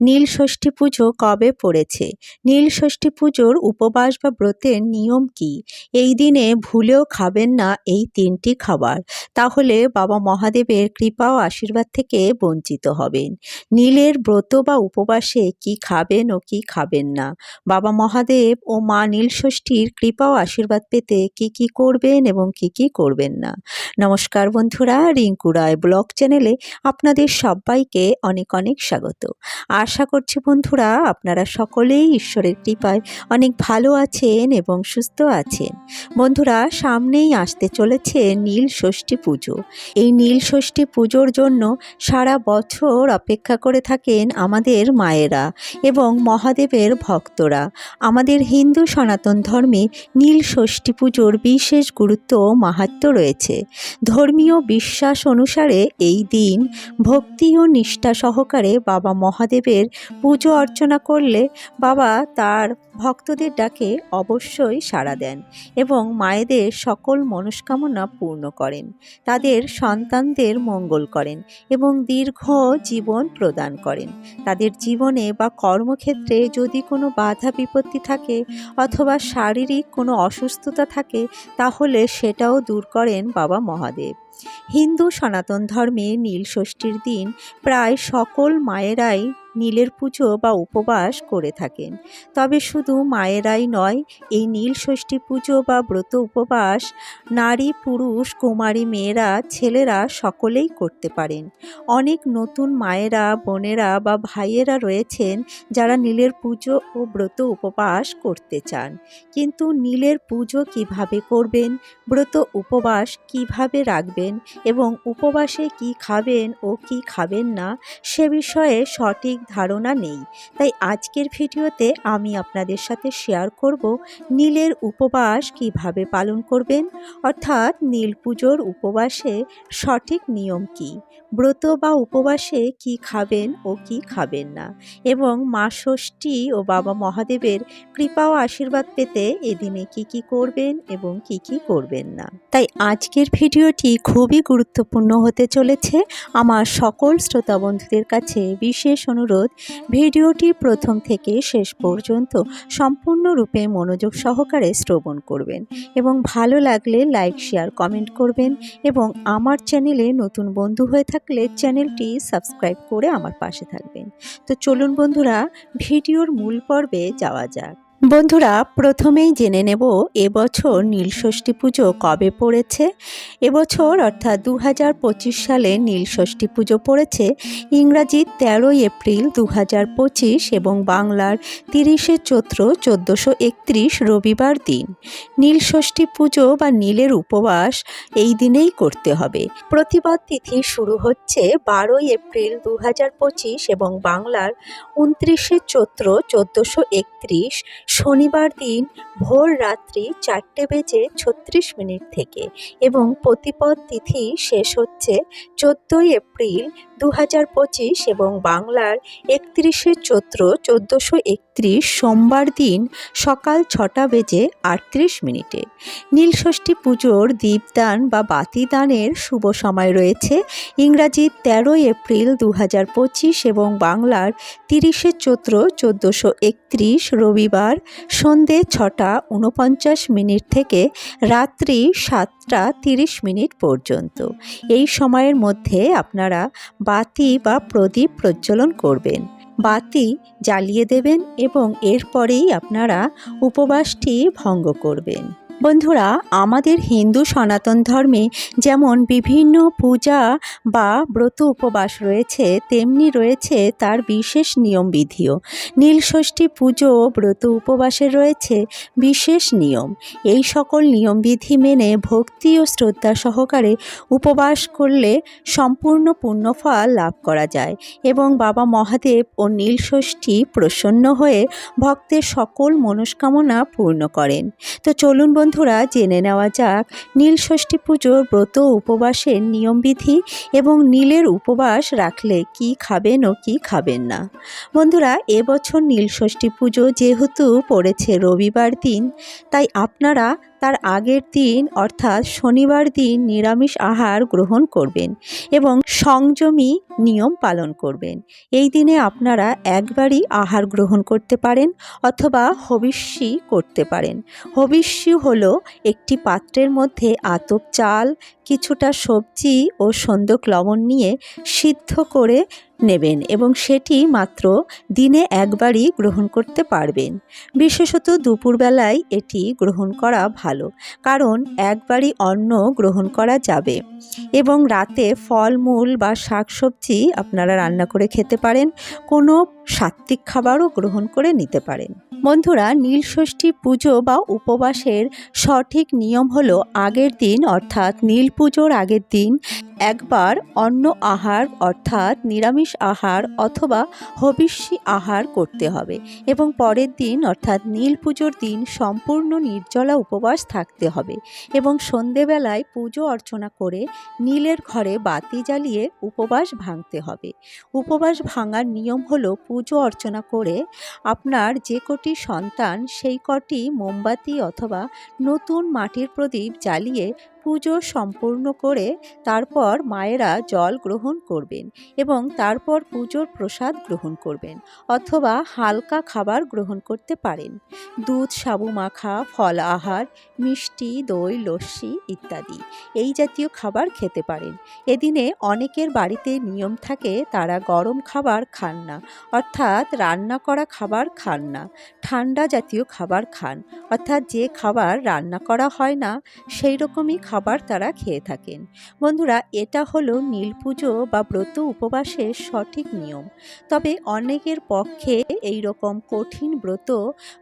নীল ষষ্ঠী পুজো কবে পড়েছে? নীল ষষ্ঠী পুজোর উপবাস বা ব্রতের নিয়ম কি? এই দিনে ভুলেও খাবেন না এই তিনটি খাবার। তাহলে বাবা মহাদেবের কৃপা ও আশীর্বাদ থেকে বঞ্চিত হবেন। নীলের ব্রত বা উপবাসে কি খাবেন ও কি খাবেন না? বাবা মহাদেব ও মা নীল ষষ্ঠীর কৃপা ও আশীর্বাদ পেতে কি কি করবেন এবং কি কি করবেন না? নমস্কার বন্ধুরা, রিঙ্কু রায় ব্লগ চ্যানেলে আপনাদের সবাইকে অনেক অনেক স্বাগত। আশা করছি বন্ধুরা আপনারা সকলেই ঈশ্বরের কৃপায় অনেক ভালো আছেন এবং সুস্থ আছেন। বন্ধুরা, সামনেই আসতে চলেছে নীল ষষ্ঠী পুজো। এই নীল ষষ্ঠী পুজোর জন্য সারা বছর অপেক্ষা করে থাকেন আমাদের মায়েরা এবং মহাদেবের ভক্তরা। আমাদের হিন্দু সনাতন ধর্মে নীল ষষ্ঠী পুজোর বিশেষ গুরুত্ব ও মাহাত্ম্য রয়েছে। ধর্মীয় বিশ্বাস অনুসারে এই দিন ভক্তি ও নিষ্ঠা সহকারে বাবা মহাদেবের পুজো অর্চনা করলে বাবা তার ভক্তদের ডাকে অবশ্যই সাড়া দেন এবং মায়েদের সকল মনস্কামনা পূর্ণ করেন। তাদের সন্তানদের মঙ্গল করেন এবং দীর্ঘ জীবন প্রদান করেন। তাদের জীবনে বা কর্মক্ষেত্রে যদি কোনো বাধা বিপত্তি থাকে অথবা শারীরিক কোনো অসুস্থতা থাকে, তাহলে সেটাও দূর করেন বাবা মহাদেব। হিন্দু সনাতন ধর্মে নীল ষষ্ঠীর দিন প্রায় সকল মায়েরাই নীলের পুজো বা উপবাস করে থাকেন। তবে শুধু মায়েরাই নয়, এই নীল ষষ্ঠী পুজো বা ব্রত উপবাস নারী, পুরুষ, কুমারী, মেয়েরা, ছেলেরা সকলেই করতে পারেন। অনেক নতুন মায়েরা, বোনেরা বা ভাইয়েরা রয়েছেন যারা নীলের পুজো ও ব্রত উপবাস করতে চান। কিন্তু নীলের পুজো কীভাবে করবেন, ব্রত উপবাস কীভাবে রাখবেন এবং উপবাসে কি খাবেন ও কি খাবেন না, সে বিষয়ে সঠিক ধারণা নেই। তাই আজকের ভিডিওতে আমি আপনাদের সাথে শেয়ার করব নীলের উপবাস কীভাবে পালন করবেন, অর্থাৎ নীল পুজোর উপবাসে সঠিক নিয়ম কি, ব্রত বা উপবাসে কি খাবেন ও কি খাবেন না, এবং মা ষষ্ঠী ও বাবা মহাদেবের কৃপা ও আশীর্বাদ পেতে এদিনে কি কি করবেন এবং কি কি করবেন না। তাই আজকের ভিডিওটি খুবই গুরুত্বপূর্ণ হতে চলেছে। আমার সকল শ্রোতা বন্ধুদের কাছে বিশেষ অনুরোধ ভিডিওটি প্রথম থেকে শেষ পর্যন্ত সম্পূর্ণরূপে মনোযোগ সহকারে শ্রবণ করবেন এবং ভালো লাগলে লাইক, শেয়ার, কমেন্ট করবেন এবং আমার চ্যানেলে নতুন বন্ধু হয়ে থাকলে চ্যানেলটি সাবস্ক্রাইব করে আমার পাশে থাকবেন। তো চলুন বন্ধুরা, ভিডিওর মূল পর্বে যাওয়া যাক। বন্ধুরা, প্রথমেই জেনে নেব এবছর নীলষষ্ঠী পুজো কবে পড়েছে। এবছর অর্থাৎ দু হাজার পঁচিশ সালে নীলষষ্ঠী পুজো পড়েছে। ইংরাজি তেরোই এপ্রিল দু হাজার পঁচিশ এবং বাংলার তিরিশে চৈত্র চোদ্দোশো একত্রিশ রবিবার দিন। নীলষষ্ঠী পুজো বা নীলের উপবাস এই দিনেই করতে হবে। প্রতিবাদ তিথি শুরু হচ্ছে বারোই এপ্রিল দু হাজার পঁচিশ এবং বাংলার উনত্রিশে চৈত্র চোদ্দোশো একত্রিশ শনিবার দিন ভোর রাত্রি চারটে বেজে ছত্রিশ মিনিট থেকে এবং প্রতিপদ তিথি শেষ হচ্ছে চোদ্দোই এপ্রিল দু হাজার পঁচিশ এবং বাংলার একত্রিশে চৈত্র চোদ্দোশো একত্রিশ সোমবার দিন সকাল ছটা বেজে আটত্রিশ মিনিটে। নীলষষ্ঠী পুজোর দীপদান বা বাতিদানের শুভ সময় রয়েছে। ইংরাজি তেরোই এপ্রিল দু হাজার পঁচিশ এবং বাংলার তিরিশে চৈত্র চোদ্দোশো একত্রিশ রবিবার সন্ধে ছটা উনপঞ্চাশ মিনিট থেকে রাত্রি সাতটা তিরিশ মিনিট পর্যন্ত। এই সময়ের মধ্যে আপনারা বাতি বা প্রদীপ প্রজ্বলন করবেন। বাতি জ্বালিয়ে দেবেন এবং এরপরেই আপনারা উপবাসটি ভঙ্গ করবেন। বন্ধুরা, আমাদের হিন্দু সনাতন ধর্মে যেমন বিভিন্ন পূজা বা ব্রত উপবাস রয়েছে, তেমনি রয়েছে তার বিশেষ নিয়মবিধিও নীলষষ্ঠী পুজো ব্রত উপবাসে রয়েছে বিশেষ নিয়ম। এই সকল নিয়মবিধি মেনে ভক্তি ও শ্রদ্ধা সহকারে উপবাস করলে সম্পূর্ণ পুণ্যফল লাভ করা যায় এবং বাবা মহাদেব ও নীলষষ্ঠী প্রসন্ন হয়ে ভক্তের সকল মনস্কামনা পূর্ণ করেন। তো চলুন বন্ধুরা, জেনে নেওয়া যাক, নীল ষষ্ঠী পুজোর ব্রত উপবাসের নিয়মবিধি এবং নীলের উপবাস রাখলে কি খাবেন ও কি খাবেন না। বন্ধুরা, এবছর নীলষষ্ঠী পুজো যেহেতু পড়েছে রবিবার দিন, তাই আপনারা তার আগের দিন, অর্থাৎ শনিবার দিন, নিরামিষ আহার গ্রহণ করবেন এবং সংযমী নিয়ম পালন করবেন। এই দিনে আপনারা একবারই আহার গ্রহণ করতে পারেন অথবা হবিষ্যি করতে পারেন। হবিষ্যি হলো একটি পাত্রের মধ্যে আতপ চাল, কিছুটা সবজি ও সন্দক লবণ নিয়ে সিদ্ধ করে নেবেন এবং সেটি মাত্র দিনে একবারই গ্রহণ করতে পারবেন। বিশেষত দুপুরবেলায় এটি গ্রহণ করা ভালো, কারণ একবারই অন্ন গ্রহণ করা যাবে। এবং রাতে ফলমূল বা শাকসবজি আপনারা রান্না করে খেতে পারেন, কোনো সাত্ত্বিক খাবারও গ্রহণ করে নিতে পারেন। বন্ধুরা, নীলষষ্ঠী পুজো বা উপবাসের সঠিক নিয়ম হলো আগের দিন, অর্থাৎ নীল পুজোর আগের দিন একবার অন্য আহার, অর্থাৎ নিরামিষ আহার অথবা হবিষ্যি আহার করতে হবে এবং পরের দিন, অর্থাৎ নীল পুজোর দিন, সম্পূর্ণ নির্জলা উপবাস থাকতে হবে এবং সন্ধেবেলায় পুজো অর্চনা করে নীলের ঘরে বাতি জ্বালিয়ে উপবাস ভাঙতে হবে। উপবাস ভাঙার নিয়ম হলো পুজো অর্চনা করে আপনার যে কটি সন্তান, সেই কটি মোমবাতি অথবা নতুন মাটির প্রদীপ জ্বালিয়ে পুজো সম্পূর্ণ করে তারপর মায়েরা জল গ্রহণ করবেন এবং তারপর পুজোর প্রসাদ গ্রহণ করবেন অথবা হালকা খাবার গ্রহণ করতে পারেন। দুধ, সাবু মাখা, ফল আহার, মিষ্টি, দই, লস্যি ইত্যাদি। এই জাতীয় খাবার খেতে পারেন। এদিনে অনেকের বাড়িতে নিয়ম থাকে তারা গরম খাবার খান না, অর্থাৎ রান্না করা খাবার খান না, ঠান্ডা জাতীয় খাবার খান। অর্থাৎ যে খাবার রান্না করা হয় না সেই রকমই খাবার তারা খেয়ে থাকেন। বন্ধুরা, এটা হলো নীল পুজো বা ব্রত উপবাসের সঠিক নিয়ম। তবে অনেকের পক্ষে এই রকম কঠিন ব্রত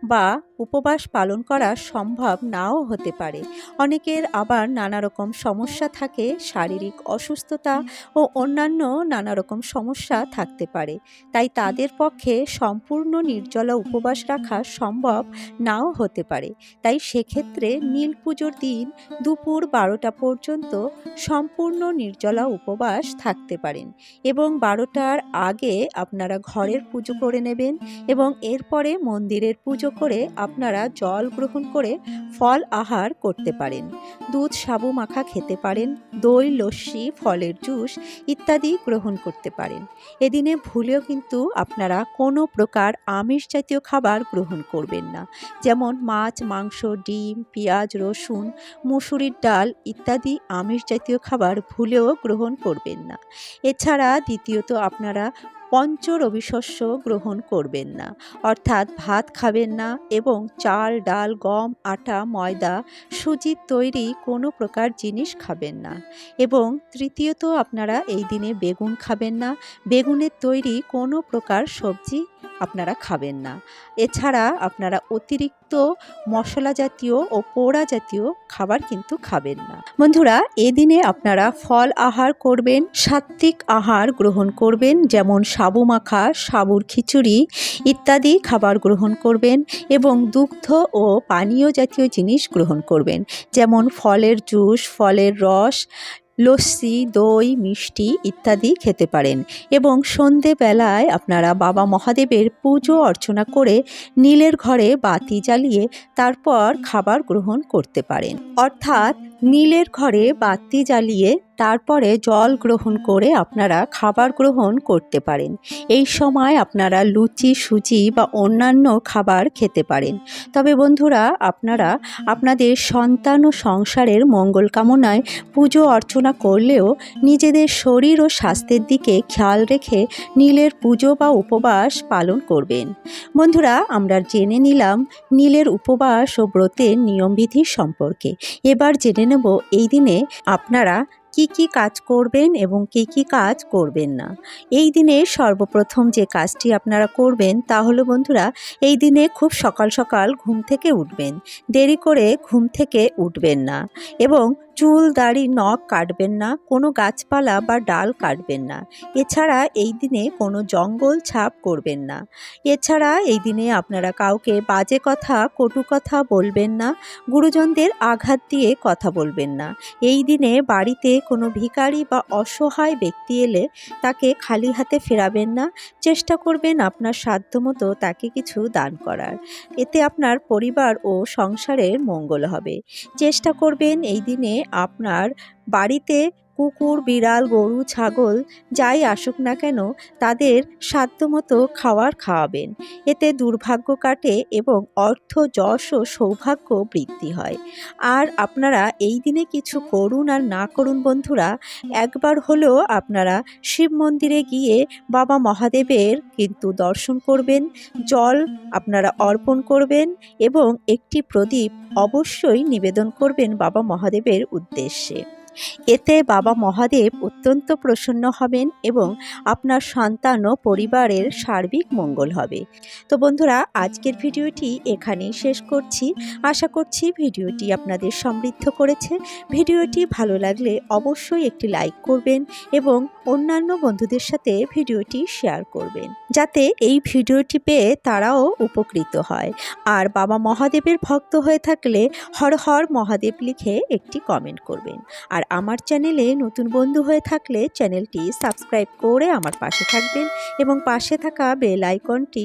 বা উপবাস পালন করা সম্ভব নাও হতে পারে। অনেকের আবার নানা রকম সমস্যা থাকে, শারীরিক অসুস্থতা ও অন্যান্য নানা রকম সমস্যা থাকতে পারে। তাই তাদের পক্ষে সম্পূর্ণ নির্জলা উপবাস রাখা সম্ভব নাও হতে পারে। তাই সেক্ষেত্রে নীল পুজোর দিন দুপুর বারোটা পর্যন্ত সম্পূর্ণ নির্জলা উপবাস থাকতে পারেন এবং বারোটার আগে আপনারা ঘরের পুজো করে নেবেন এবং এরপরে মন্দিরের পুজো করে আপনারা জল গ্রহণ করে ফল আহার করতে পারেন। দুধ, সাবু মাখা খেতে পারেন, দই, লস্যি, ফলের জুস ইত্যাদি গ্রহণ করতে পারেন। এদিনে ভুলেও কিন্তু আপনারা কোনো প্রকার আমিষ জাতীয় খাবার গ্রহণ করবেন না। যেমন মাছ, মাংস, ডিম, পেঁয়াজ, রসুন, মুসুরির ডাল ইত্যাদি আমিষ জাতীয় খাবার ভুলেও গ্রহণ করবেন না। এছাড়া দ্বিতীয়ত আপনারা পঞ্চ রবিশস্য গ্রহণ করবেন না। অর্থাৎ ভাত খাবেন না এবং চাল, ডাল, গম, আটা, ময়দা সুজির তৈরি কোনো প্রকার জিনিস খাবেন না। এবং তৃতীয়ত আপনারা এই দিনে বেগুন খাবেন না। বেগুনের তৈরি কোনো প্রকার সবজি আপনারা খাবেন না। এছাড়া আপনারা অতিরিক্ত মশলা জাতীয় ও পোড়া জাতীয় খাবার কিন্তু খাবেন না। বন্ধুরা, এদিনে আপনারা ফল আহার করবেন, সাত্ত্বিক আহার গ্রহণ করবেন, যেমন সাবু মাখা, সাবুর খিচুড়ি ইত্যাদি খাবার গ্রহণ করবেন এবং দুগ্ধ ও পানীয় জাতীয় জিনিস গ্রহণ করবেন, যেমন ফলের জুস, ফলের রস লস্যি, দই, মিষ্টি ইত্যাদি খেতে পারেন এবং সন্ধেবেলায় আপনারা বাবা মহাদেবের পুজো অর্চনা করে নীলের ঘরে বাতি জ্বালিয়ে তারপর খাবার গ্রহণ করতে পারেন। অর্থাৎ নীলের ঘরে বাতি জ্বালিয়ে তারপরে জল গ্রহণ করে আপনারা খাবার গ্রহণ করতে পারেন। এই সময় আপনারা লুচি, সুজি বা অন্যান্য খাবার খেতে পারেন। তবে বন্ধুরা, আপনারা আপনাদের সন্তান ও সংসারের মঙ্গল কামনায় পুজো অর্চনা করলেও নিজেদের শরীর ও স্বাস্থ্যের দিকে খেয়াল রেখে নীলের পুজো বা উপবাস পালন করবেন। বন্ধুরা, আমরা জেনে নিলাম নীলের উপবাস ও ব্রতের নিয়মবিধি সম্পর্কে। এবার জেনে নেব, এই দিনে আপনারা কি কি কাজ করবেন এবং কি কি কাজ করবেন না? এই দিনে সর্বপ্রথম যে কাজটি আপনারা করবেন তা হলো বন্ধুরা, এই দিনে খুব সকাল সকাল ঘুম থেকে উঠবেন। দেরি করে ঘুম থেকে উঠবেন না এবং চুল, দাড়ি, নখ কাটবেন না, কোনো গাছপালা বা ডাল কাটবেন না। এছাড়া এই দিনে কোনো জঙ্গল ছাপ করবেন না। এছাড়া এই দিনে আপনারা কাউকে বাজে কথা, কটু কথা বলবেন না, গুরুজনদের আঘাত দিয়ে কথা বলবেন না। এই দিনে বাড়িতে কোনো ভিখারি বা অসহায় ব্যক্তি এলে তাকে খালি হাতে ফেরাবেন না, চেষ্টা করবেন আপনার সাধ্য মতো তাকে কিছু দান করার। এতে আপনার পরিবার ও সংসারের মঙ্গল হবে। চেষ্টা করবেন এই দিনে আপনার বাড়িতে কুকুর, বিড়াল, গরু, ছাগল যাই আসুক না কেন তাদের সাধ্যমতো খাওয়ার খাওয়াবেন। এতে দুর্ভাগ্য কাটে এবং অর্থ, যশ ও সৌভাগ্য বৃদ্ধি হয়। আর আপনারা এই দিনে কিছু করুন আর না করুন বন্ধুরা, একবার হলেও আপনারা শিব মন্দিরে গিয়ে বাবা মহাদেবের কিন্তু দর্শন করবেন, জল আপনারা অর্পণ করবেন এবং একটি প্রদীপ অবশ্যই নিবেদন করবেন বাবা মহাদেবের উদ্দেশ্যে। এতে বাবা মহাদেব অত্যন্ত প্রসন্ন হবেন এবং আপনার সন্তান ও পরিবারের সার্বিক মঙ্গল হবে। তো বন্ধুরা, আজকের ভিডিওটি এখানেই শেষ করছি। আশা করছি ভিডিওটি আপনাদের সমৃদ্ধ করেছে। ভিডিওটি ভালো লাগলে অবশ্যই একটি লাইক করবেন এবং অন্যান্য বন্ধুদের সাথে ভিডিওটি শেয়ার করবেন। যাতে এই ভিডিওটি পেয়ে তারাও উপকৃত হয়। আর বাবা মহাদেবের ভক্ত হয়ে থাকলে হর হর মহাদেব লিখে একটি কমেন্ট করবেন। আর আমার চ্যানেলে নতুন বন্ধু হয়ে থাকলে চ্যানেলটি সাবস্ক্রাইব করে আমার পাশে থাকবেন এবং পাশে থাকা বেল আইকনটি